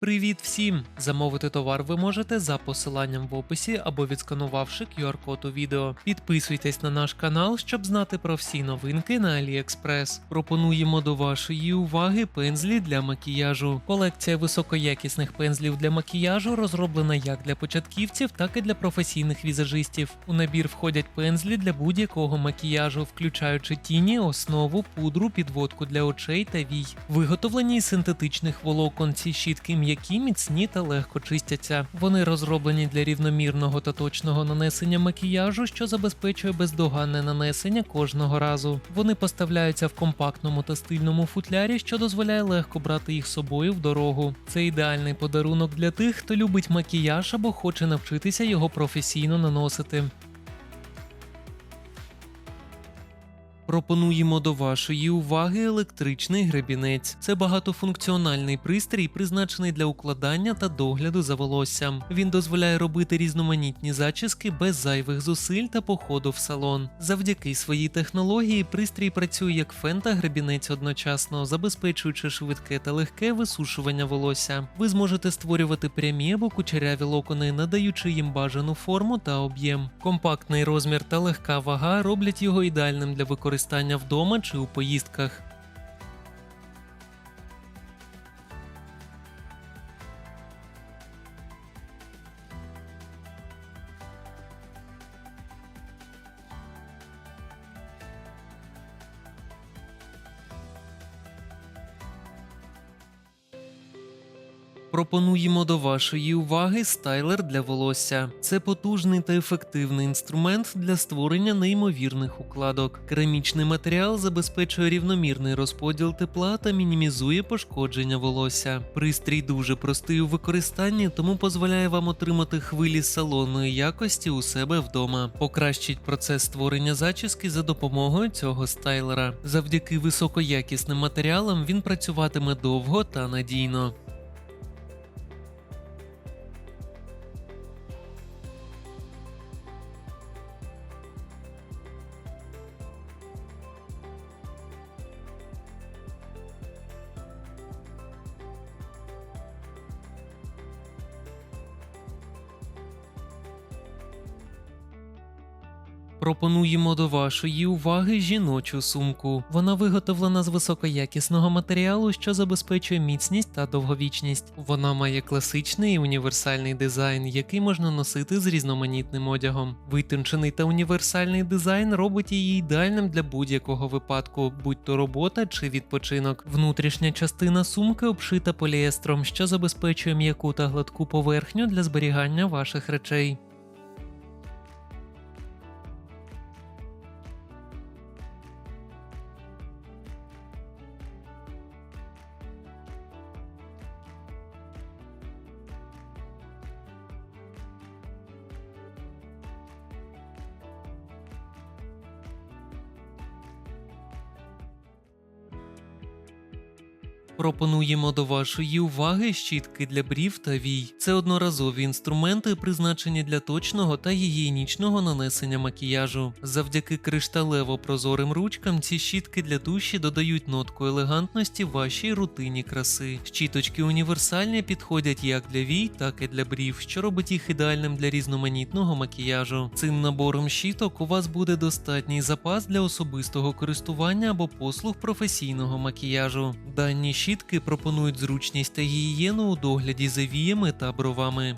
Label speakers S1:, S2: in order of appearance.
S1: Привіт всім! Замовити товар ви можете за посиланням в описі або відсканувавши QR-код у відео. Підписуйтесь на наш канал, щоб знати про всі новинки на AliExpress. Пропонуємо до вашої уваги пензлі для макіяжу. Колекція високоякісних пензлів для макіяжу розроблена як для початківців, так і для професійних візажистів. У набір входять пензлі для будь-якого макіяжу, включаючи тіні, основу, пудру, підводку для очей та вій. Виготовлені із синтетичних волокон ці щітки м'які, міцні та легко чистяться. Вони розроблені для рівномірного та точного нанесення макіяжу, що забезпечує бездоганне нанесення кожного разу. Вони поставляються в компактному та стильному футлярі, що дозволяє легко брати їх з собою в дорогу. Це ідеальний подарунок для тих, хто любить макіяж або хоче навчитися його професійно наносити. Пропонуємо до вашої уваги електричний гребінець. Це багатофункціональний пристрій, призначений для укладання та догляду за волоссям. Він дозволяє робити різноманітні зачіски без зайвих зусиль та походу в салон. Завдяки своїй технології пристрій працює як фен та гребінець одночасно, забезпечуючи швидке та легке висушування волосся. Ви зможете створювати прямі або кучеряві локони, надаючи їм бажану форму та об'єм. Компактний розмір та легка вага роблять його ідеальним для використання вдома чи у поїздках. Пропонуємо до вашої уваги стайлер для волосся. Це потужний та ефективний інструмент для створення неймовірних укладок. Керамічний матеріал забезпечує рівномірний розподіл тепла та мінімізує пошкодження волосся. Пристрій дуже простий у використанні, тому дозволяє вам отримати хвилі салонної якості у себе вдома. Покращить процес створення зачіски за допомогою цього стайлера. Завдяки високоякісним матеріалам він працюватиме довго та надійно. Пропонуємо до вашої уваги жіночу сумку. Вона виготовлена з високоякісного матеріалу, що забезпечує міцність та довговічність. Вона має класичний і універсальний дизайн, який можна носити з різноманітним одягом. Витончений та універсальний дизайн робить її ідеальним для будь-якого випадку, будь то робота чи відпочинок. Внутрішня частина сумки обшита поліестром, що забезпечує м'яку та гладку поверхню для зберігання ваших речей. Пропонуємо до вашої уваги щітки для брів та вій. Це одноразові інструменти, призначені для точного та гігієнічного нанесення макіяжу. Завдяки кришталево прозорим ручкам ці щітки для душі додають нотку елегантності вашій рутині краси. Щіточки універсальні підходять як для вій, так і для брів, що робить їх ідеальним для різноманітного макіяжу. Цим набором щіток у вас буде достатній запас для особистого користування або послуг професійного макіяжу. Дані щітки пропонують зручність та гігієну у догляді за віями та бровами.